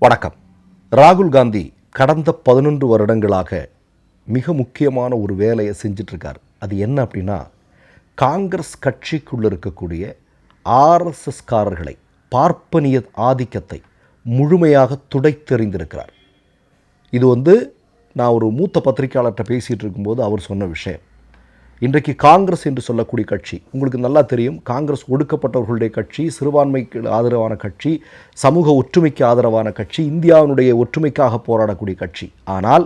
வணக்கம். ராகுல் காந்தி கடந்த பதினொன்று வருடங்களாக மிக முக்கியமான ஒரு வேலையை செஞ்சிட்ருக்கார். அது என்ன அப்படின்னா காங்கிரஸ் கட்சிக்குள்ளே இருக்கக்கூடிய ஆர்எஸ்எஸ்காரர்களை பார்ப்பனிய ஆதிக்கத்தை முழுமையாக துடைத்தெறிந்திருக்கிறார். இது வந்து நான் ஒரு மூத்த பத்திரிகையாளர்கிட்ட பேசிகிட்டு இருக்கும்போது அவர் சொன்ன விஷயம். இன்றைக்கு காங்கிரஸ் என்று சொல்லக்கூடிய கட்சி உங்களுக்கு நல்லா தெரியும் காங்கிரஸ் ஒடுக்கப்பட்டவர்களுடைய கட்சி சிறுபான்மைக்கு ஆதரவான கட்சி சமூக ஒற்றுமைக்கு ஆதரவான கட்சி இந்தியாவினுடைய ஒற்றுமைக்காக போராடக்கூடிய கட்சி. ஆனால்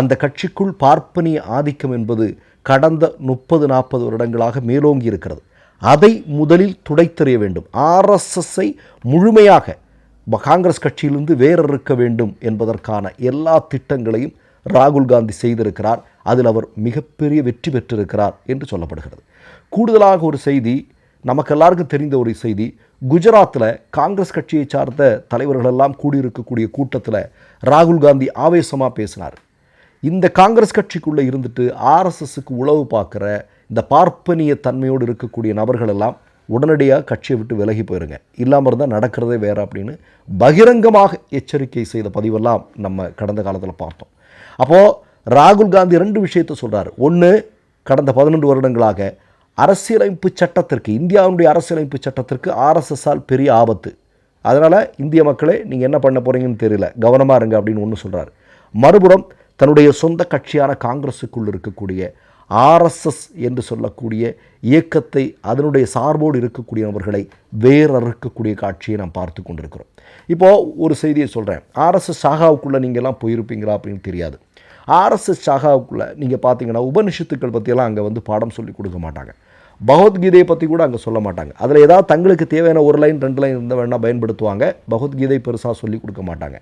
அந்த கட்சிக்குள் பார்ப்பனிய ஆதிக்கம் என்பது கடந்த முப்பது நாற்பது வருடங்களாக மேலோங்கி இருக்கிறது. அதை முதலில் துடைத்தெறிய வேண்டும். ஆர்எஸ்எஸ்ஸை முழுமையாக காங்கிரஸ் கட்சியிலிருந்து வேறறுக்க வேண்டும் என்பதற்கான எல்லா திட்டங்களையும் ராகுல் காந்தி செய்திருக்கிறார். அதில் அவர் மிகப்பெரிய வெற்றி பெற்றிருக்கிறார் என்று சொல்லப்படுகிறது. கூடுதலாக ஒரு செய்தி நமக்கு எல்லாருக்கும் தெரிந்த ஒரு செய்தி குஜராத்தில் காங்கிரஸ் கட்சியை சார்ந்த தலைவர்கள் எல்லாம் கூடியிருக்கக்கூடிய கூட்டத்தில் ராகுல் காந்தி ஆவேசமாக பேசினார். இந்த காங்கிரஸ் கட்சிக்குள்ளே இருந்துட்டு ஆர்எஸ்எஸ்க்கு உளவு பார்க்குற இந்த பார்ப்பனிய தன்மையோடு இருக்கக்கூடிய நபர்கள் எல்லாம் உடனடியாக கட்சியை விட்டு விலகி போயிருங்க. இல்லாமல் இருந்தால் நடக்கிறதே வேறு அப்படின்னு பகிரங்கமாக எச்சரிக்கை செய்த பதிவெல்லாம் நம்ம கடந்த காலத்தில் பார்த்தோம். அப்போது ராகுல் காந்தி ரெண்டு விஷயத்தை சொல்கிறார் ஒன்று கடந்த பதினொன்று வருடங்களாக அரசியலமைப்பு சட்டத்திற்கு இந்தியாவுடைய அரசியலமைப்பு சட்டத்திற்கு ஆர்எஸ்எஸ்ஸால் பெரிய ஆபத்து. அதனால் இந்திய மக்களே நீங்கள் என்ன பண்ண போகிறீங்கன்னு தெரியல. கவனமாக இருங்க அப்படின்னு ஒன்று சொல்கிறார் மறுபுறம் தன்னுடைய சொந்த கட்சியான காங்கிரஸுக்குள் இருக்கக்கூடிய ஆர்எஸ்எஸ் என்று சொல்லக்கூடிய இயக்கத்தை அதனுடைய சார்போடு இருக்கக்கூடிய நபர்களை வேறறுக்கக்கூடிய காட்சியை நாம் பார்த்து கொண்டிருக்கிறோம். இப்போது ஒரு செய்தியை சொல்கிறேன் ஆர்எஸ்எஸ் சாகாவுக்குள்ளே நீங்கள்லாம் போயிருப்பீங்களா அப்படின்னு தெரியாது. ஆர்எஸ்எஸ் சாகாவுக்குள்ளே நீங்கள் பார்த்தீங்கன்னா உபனிஷத்துக்கள் பற்றியெல்லாம் அங்கே வந்து பாடம் சொல்லி கொடுக்க மாட்டாங்க. பகவத்கீதையை பற்றி கூட அங்கே சொல்ல மாட்டாங்க. அதில் ஏதாவது தங்களுக்கு தேவையான ஒரு லைன் ரெண்டு லைன் இருந்தால் வேணால் பயன்படுத்துவாங்க. பகவத்கீதை பெருசாக சொல்லி கொடுக்க மாட்டாங்க.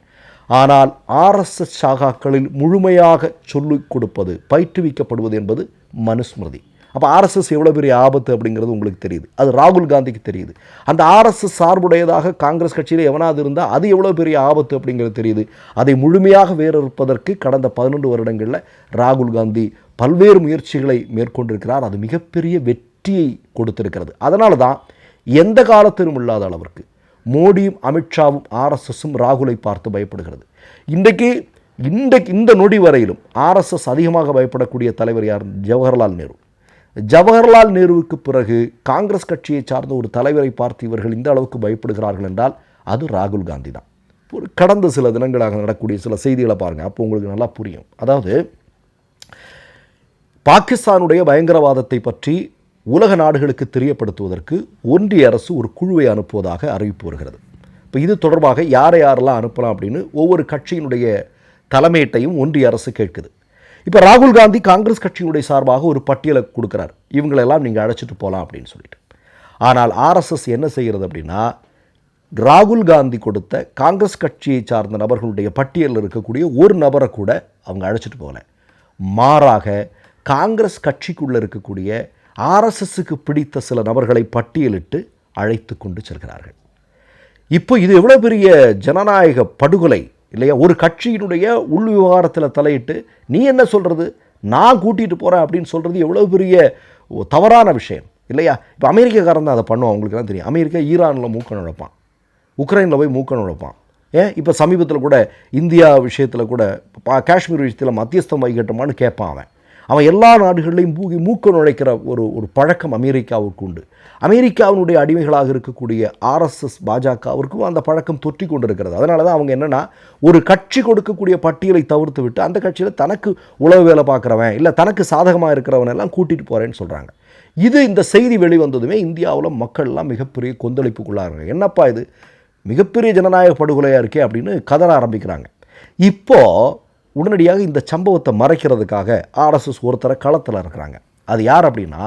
ஆனால் ஆர்எஸ்எஸ் சாகாக்களில் முழுமையாக சொல்லிக் கொடுப்பது பயிற்றுவிக்கப்படுவது என்பது மனுஸ்மிருதி. அப்போ ஆர்எஸ்எஸ் எவ்வளோ பெரிய ஆபத்து அப்படிங்கிறது உங்களுக்கு தெரியுது. அது ராகுல் காந்திக்கு தெரியுது. அந்த ஆர்எஸ்எஸ் சார்புடையதாக காங்கிரஸ் கட்சியில் எவனாவது இருந்தால் அது எவ்வளோ பெரிய ஆபத்து அப்படிங்கிறது தெரியுது. அதை முழுமையாக வேறறுப்பதற்கு கடந்த பதினொன்று வருடங்களில் ராகுல் காந்தி பல்வேறு முயற்சிகளை மேற்கொண்டிருக்கிறார். அது மிகப்பெரிய வெற்றியை கொடுத்திருக்கிறது. அதனால தான் எந்த காலத்திலும் இல்லாத அளவிற்கு மோடியும் அமித்ஷாவும் ஆர்எஸ்எஸும் ராகுலை பார்த்து பயப்படுகிறது. இன்றைக்கு இன்றைக்கு இந்த நொடி வரையிலும் ஆர்எஸ்எஸ் அதிகமாக பயப்படக்கூடிய தலைவர் யார்? ஜவஹர்லால் நேரு. ஜவஹர்லால் நேருவுக்கு பிறகு காங்கிரஸ் கட்சியை சார்ந்த ஒரு தலைவரை பார்த்து இவர்கள் இந்த அளவுக்கு பயப்படுகிறார்கள் என்றால் அது ராகுல் காந்தி தான். ஒரு கடந்த சில தினங்களாக நடக்கக்கூடிய சில செய்திகளை பாருங்கள் அப்போ உங்களுக்கு நல்லா புரியும். அதாவது பாகிஸ்தானுடைய பயங்கரவாதத்தை பற்றி உலக நாடுகளுக்கு தெரியப்படுத்துவதற்கு ஒன்றிய அரசு ஒரு குழுவை அனுப்புவதாக அறிவிப்பு வருகிறது. இப்போ இது தொடர்பாக யாரை யாரெல்லாம் அனுப்பலாம் அப்படின்னு ஒவ்வொரு கட்சியினுடைய தலைமையிட்டையும் ஒன்றிய அரசு கேட்குது. இப்போ ராகுல் காந்தி காங்கிரஸ் கட்சியினுடைய சார்பாக ஒரு பட்டியலை கொடுக்குறார். இவங்களெல்லாம் நீங்கள் அழைச்சிட்டு போகலாம் அப்படின்னு சொல்லிட்டு. ஆனால் ஆர்எஸ்எஸ் என்ன செய்கிறது அப்படின்னா ராகுல் காந்தி கொடுத்த காங்கிரஸ் கட்சியை சார்ந்த நபர்களுடைய பட்டியலில் இருக்கக்கூடிய ஒரு நபரை கூட அவங்க அழைச்சிட்டு போகல. மாறாக காங்கிரஸ் கட்சிக்குள்ளே இருக்கக்கூடிய ஆர்எஸ்எஸ்க்கு பிடித்த சில நபர்களை பட்டியலிட்டு அழைத்து கொண்டு செல்கிறார்கள். இப்போ இது எவ்வளோ பெரிய ஜனநாயக படுகொலை இல்லையா? ஒரு கட்சியினுடைய உள் விவகாரத்தில் தலையிட்டு நீ என்ன சொல்கிறது நான் கூட்டிகிட்டு போகிறேன் அப்படின்னு சொல்கிறது எவ்வளோ பெரிய தவறான விஷயம் இல்லையா? இப்போ அமெரிக்காக்காரன் தான் அதை பண்ணுவான் அவங்களுக்குலாம் தெரியும். அமெரிக்கா ஈரானில் மூக்க நுழைப்பான். உக்ரைனில் போய் மூக்க நுழைப்பான். ஏன்? இப்போ சமீபத்தில் கூட இந்தியா விஷயத்தில் கூட பா- காஷ்மீர் விஷயத்தில் மத்தியஸ்தம் வைக்கட்டுமான்னு கேட்பான் அவன். அவன் எல்லா நாடுகள்லையும் மூகி மூக்க நுழைக்கிற ஒரு ஒரு பழக்கம் அமெரிக்காவுக்கு உண்டு. அமெரிக்காவினுடைய அடிமைகளாக இருக்கக்கூடிய ஆர்எஸ்எஸ் பாஜகவிற்கும் அந்த பழக்கம் தொற்றி கொண்டிருக்கிறது. அதனால தான் அவங்க என்னென்னா ஒரு கட்சி கொடுக்கக்கூடிய பட்டியலை தவிர்த்து விட்டு அந்த கட்சியில் தனக்கு உளவு வேலை பார்க்குறவன் இல்லை தனக்கு சாதகமாக இருக்கிறவன் எல்லாம் கூட்டிகிட்டு போகிறேன்னு சொல்கிறாங்க இது இந்த செய்தி வெளிவந்ததுமே இந்தியாவில் மக்கள்லாம் மிகப்பெரிய கொந்தளிப்புக்குள்ளாங்க என்னப்பா இது? மிகப்பெரிய ஜனநாயக படுகொலையாக இருக்கே அப்படின்னு கதற ஆரம்பிக்கிறாங்க. இப்போது உடனடியாக இந்த சம்பவத்தை மறைக்கிறதுக்காக ஆர்எஸ்எஸ் ஒருத்தரை களத்தில் இருக்கிறாங்க. அது யார் அப்படின்னா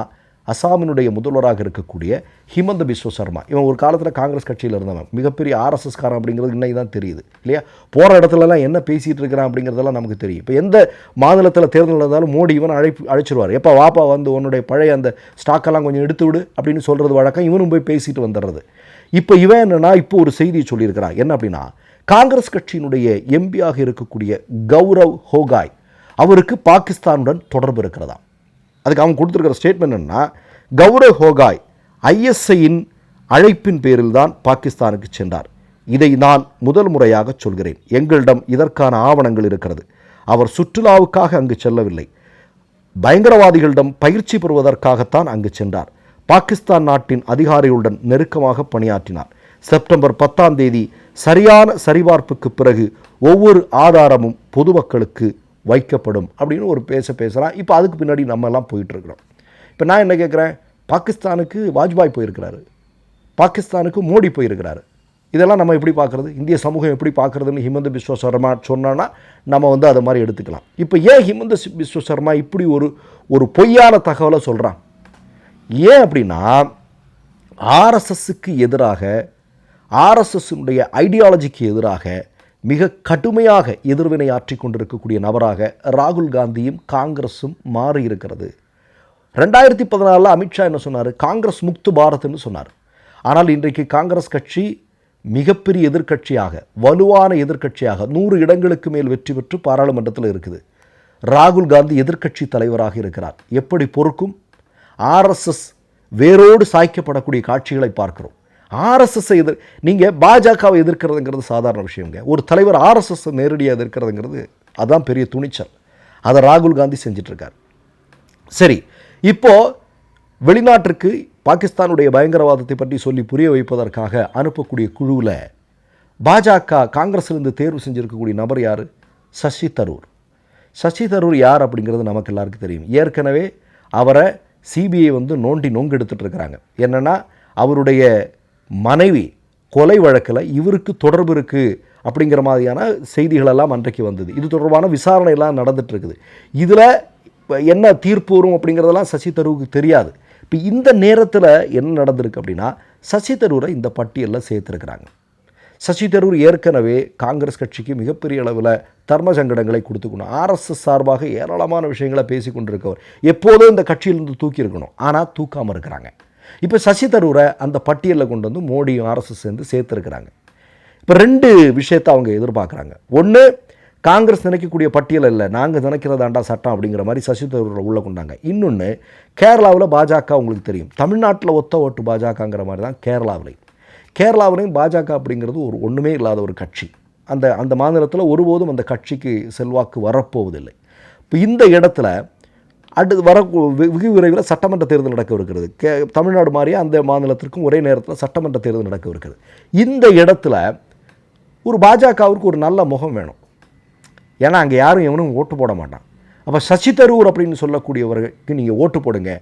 அசாமினுடைய முதல்வராக இருக்கக்கூடிய ஹிமந்த பிஸ்வ சர்மா. இவன் ஒரு காலத்தில் காங்கிரஸ் கட்சியில் இருந்தவன். மிகப்பெரிய ஆர்எஸ்எஸ் காரன் அப்படிங்கிறது இன்னைக்கு தான் தெரியுது இல்லையா? போகிற இடத்துலலாம் என்ன பேசிகிட்டு இருக்கிறான் அப்படிங்கிறதெல்லாம் நமக்கு தெரியும். இப்போ எந்த மாநிலத்தில் தேர்தல் நடந்தாலும் மோடி இவன் அழைப்பு அழைச்சிருவார். எப்போ வாப்பா வந்து உன்னுடைய பழைய அந்த ஸ்டாக்கெல்லாம் கொஞ்சம் எடுத்து விடு அப்படின்னு சொல்கிறது வழக்கம் இவனும் போய் பேசிட்டு வந்துடுறது. இப்போ இவன் என்னன்னா இப்போ ஒரு செய்தியை சொல்லியிருக்கிறான். என்ன அப்படின்னா காங்கிரஸ் கட்சியினுடைய எம்பியாக இருக்கக்கூடிய கௌரவ் ஹோகாய் அவருக்கு பாகிஸ்தானுடன் தொடர்பு இருக்கிறதா அதுக்கு அவன் கொடுத்துருக்கிற ஸ்டேட்மெண்ட் என்னன்னா கௌரவ் ஹோகாய் ஐஎஸ்ஐயின் அழைப்பின் பேரில் தான் பாகிஸ்தானுக்கு சென்றார். இதை நான் முதல் முறையாக சொல்கிறேன். எங்களிடம் இதற்கான ஆவணங்கள் இருக்கிறது. அவர் சுற்றுலாவுக்காக அங்கு செல்லவில்லை. பயங்கரவாதிகளிடம் பயிற்சி பெறுவதற்காகத்தான் அங்கு சென்றார். பாகிஸ்தான் நாட்டின் அதிகாரிகளுடன் நெருக்கமாக பணியாற்றினார். செப்டம்பர் பத்தாம் தேதி சரியான சரிபார்ப்புக்கு பிறகு ஒவ்வொரு ஆதாரமும் பொதுமக்களுக்கு வைக்கப்படும் அப்படின்னு ஒரு பேச பேசுகிறான் இப்போ அதுக்கு பின்னாடி நம்ம எல்லாம் போயிட்டுருக்குறோம் இப்போ நான் என்ன கேட்குறேன் பாகிஸ்தானுக்கு வாஜ்பாய் போயிருக்கிறாரு. பாகிஸ்தானுக்கு மோடி போயிருக்கிறாரு. இதெல்லாம் நம்ம எப்படி பார்க்குறது இந்திய சமூகம் எப்படி பார்க்குறதுன்னு ஹிமந்த பிஸ்வ சர்மா சொன்னோன்னா நம்ம வந்து அதை மாதிரி எடுத்துக்கலாம். இப்போ ஏன் ஹிமந்த பிஸ்வ சர்மா இப்படி ஒரு ஒரு பொய்யான தகவலை சொல்கிறான் ஏன் அப்படின்னா ஆர்எஸ்எஸ்ஸுக்கு எதிராக ஆர்எஸ்எஸ்னுடைய ஐடியாலஜிக்கு எதிராக மிக கடுமையாக எதிர்வினை ஆற்றி கொண்டிருக்கக்கூடிய நபராக ராகுல் காந்தியும் காங்கிரஸும் மாறி இருக்கிறது ரெண்டாயிரத்தி பதினாலில் அமித்ஷா என்ன சொன்னார்? காங்கிரஸ் முக்து பாரத்னு சொன்னார். ஆனால் இன்றைக்கு காங்கிரஸ் கட்சி மிகப்பெரிய எதிர்க்கட்சியாக வலுவான எதிர்க்கட்சியாக நூறு இடங்களுக்கு மேல் வெற்றி பெற்று பாராளுமன்றத்தில் இருக்குது. ராகுல் காந்தி எதிர்க்கட்சி தலைவராக இருக்கிறார். எப்படி பொறுக்கும்? ஆர்எஸ்எஸ் வேரோடு சாய்க்கப்படக்கூடிய காட்சிகளை பார்க்கிறோம். ஆர்எஸ்எஸ்ஸை எதிர் நீங்கள் பாஜகவை எதிர்க்கிறதுங்கிறது சாதாரண விஷயங்க ஒரு தலைவர் ஆர்எஸ்எஸ் நேரடியாக எதிர்க்கிறதுங்கிறது அதான் பெரிய துணிச்சல். அதை ராகுல் காந்தி செஞ்சிட்ருக்கார். சரி இப்போது வெளிநாட்டிற்கு பாகிஸ்தானுடைய பயங்கரவாதத்தை பற்றி சொல்லி புரிய வைப்பதற்காக அனுப்பக்கூடிய குழுவில் பாஜக காங்கிரஸ்லேருந்து தேர்வு செஞ்சுருக்கக்கூடிய நபர் யார்? சசி தரூர். சசி தரூர் யார் அப்படிங்கிறது நமக்கு எல்லாருக்கும் தெரியும். ஏற்கனவே அவரை சிபிஐ வந்து நோண்டி நொங்கு இருக்கிறாங்க என்னென்னா அவருடைய மனைவி கொலை வழக்கில் இவருக்கு தொடர்பு இருக்குது அப்படிங்கிற மாதிரியான செய்திகளெல்லாம் அன்றைக்கு வந்தது. இது தொடர்பான விசாரணை எல்லாம் இருக்குது இதில் என்ன தீர்ப்பு வரும் அப்படிங்கிறதெல்லாம் சசி தரூருக்கு தெரியாது. இப்போ இந்த நேரத்தில் என்ன நடந்திருக்கு அப்படின்னா சசி தரூரை இந்த பட்டியலில் சேர்த்துருக்குறாங்க. சசி தரூர் ஏற்கனவே காங்கிரஸ் கட்சிக்கு மிகப்பெரிய அளவில் தர்ம சங்கடங்களை கொடுத்துக்கணும். ஆர்எஸ்எஸ் சார்பாக ஏராளமான விஷயங்களை பேசி கொண்டிருக்கவர். எப்போதும் இந்த கட்சியிலிருந்து தூக்கியிருக்கணும். ஆனால் தூக்காமல் இருக்கிறாங்க. இப்போ சசி தரூரை அந்த பட்டியலில் கொண்டு வந்து மோடியும் ஆர்எஸ்எஸ் சேர்ந்து சேர்த்துருக்குறாங்க. இப்போ ரெண்டு விஷயத்தை அவங்க எதிர்பார்க்குறாங்க. ஒன்று காங்கிரஸ் நினைக்கக்கூடிய பட்டியல் இல்லை. நாங்கள் நினைக்கிறதாண்டா சட்டம் அப்படிங்கிற மாதிரி சசி தரூரை உள்ளே கொண்டாங்க. இன்னொன்று கேரளாவில் பாஜக உங்களுக்கு தெரியும். தமிழ்நாட்டில் ஒத்த ஓட்டு பாஜகங்கிற மாதிரி தான் கேரளாவிலையும். கேரளாவிலையும் பாஜக அப்படிங்கிறது ஒரு ஒன்றுமே இல்லாத ஒரு கட்சி. அந்த அந்த மாநிலத்தில் ஒருபோதும் அந்த கட்சிக்கு செல்வாக்கு வரப்போவதில்லை. இப்போ இந்த இடத்துல அடுத்து வர வெகு விரைவில் சட்டமன்ற தேர்தல் நடக்க இருக்கிறது. கே தமிழ்நாடு மாதிரியே அந்த மாநிலத்திற்கும் ஒரே நேரத்தில் சட்டமன்ற தேர்தல் நடக்க இருக்கிறது. இந்த இடத்துல ஒரு பாஜகவிற்கு ஒரு நல்ல முகம் வேணும். ஏன்னா அங்கே யாரும் எவனும் ஓட்டு போட மாட்டான். அப்போ சசி தரூர் அப்படின்னு சொல்லக்கூடியவருக்கு நீங்கள் ஓட்டு போடுங்க.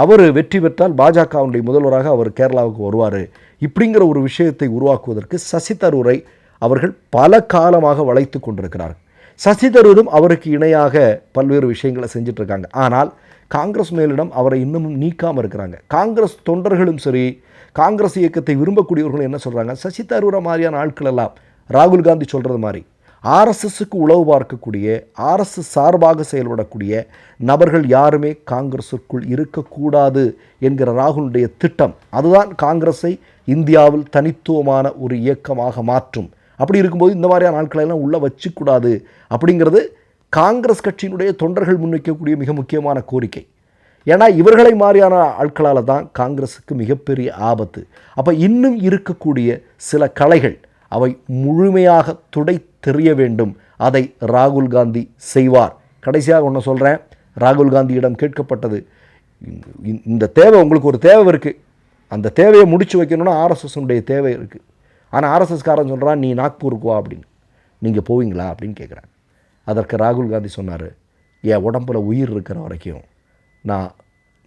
அவர் வெற்றி பெற்றால் பாஜகவுடைய முதல்வராக அவர் கேரளாவுக்கு வருவார். இப்படிங்கிற ஒரு விஷயத்தை உருவாக்குவதற்கு சசி தரூரை அவர்கள் பல காலமாக வளைத்து கொண்டிருக்கிறார். சசி தரூரும் அவருக்கு இணையாக பல்வேறு விஷயங்களை செஞ்சிட்ருக்காங்க. ஆனால் காங்கிரஸ் மேலிடம் அவரை இன்னமும் நீக்காமல் இருக்கிறாங்க. காங்கிரஸ் தொண்டர்களும் சரி காங்கிரஸ் இயக்கத்தை விரும்பக்கூடியவர்களும் என்ன சொல்கிறாங்க சசி தரூரை மாதிரியான ஆட்கள் எல்லாம் ராகுல் காந்தி சொல்கிறது மாதிரி ஆர்எஸ்எஸ்க்கு உளவு பார்க்கக்கூடிய ஆர்எஸ்எஸ் சார்பாக செயல்படக்கூடிய நபர்கள் யாருமே காங்கிரஸுக்குள் இருக்கக்கூடாது என்கிற ராகுலுடைய திட்டம். அதுதான் காங்கிரஸை இந்தியாவில் தனித்துவமான ஒரு இயக்கமாக மாற்றும். அப்படி இருக்கும்போது இந்த மாதிரியான ஆட்களை எல்லாம் உள்ளே வச்சுக்கூடாது அப்படிங்கிறது காங்கிரஸ் கட்சியினுடைய தொண்டர்கள் முன்வைக்கக்கூடிய மிக முக்கியமான கோரிக்கை. ஏன்னா இவர்களை மாதிரியான ஆட்களால் தான் காங்கிரஸுக்கு மிகப்பெரிய ஆபத்து. அப்போ இன்னும் இருக்கக்கூடிய சில கலைகள் அவை முழுமையாக துடை தெரிய வேண்டும். அதை ராகுல் காந்தி செய்வார். கடைசியாக ஒன்று சொல்கிறேன் ராகுல் காந்தியிடம் கேட்கப்பட்டது. இந்த- இந்த தேவை உங்களுக்கு ஒரு தேவை இருக்குது அந்த தேவையை முடிச்சு வைக்கணும்னா ஆர்எஸ்எஸ்னுடைய தேவை இருக்குது ஆனால் ஆர்எஸ்எஸ்காரன் சொல்கிறான் நீ நாக்பூருக்கு வா அப்படின்னு. நீங்கள் போவீங்களா? அப்படின்னு கேட்குறேன் அதற்கு ராகுல் காந்தி சொன்னார் என் உடம்புல உயிர் இருக்கிற வரைக்கும் நான்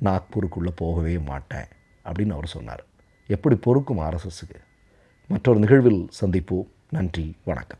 நாக்பூருக்குள்ளே போகவே மாட்டேன். அப்படின்னு அவர் சொன்னார். எப்படி பொறுக்கும் ஆர்எஸ்எஸ்க்கு? மற்றொரு நிகழ்வில் சந்திப்போம். நன்றி வணக்கம்.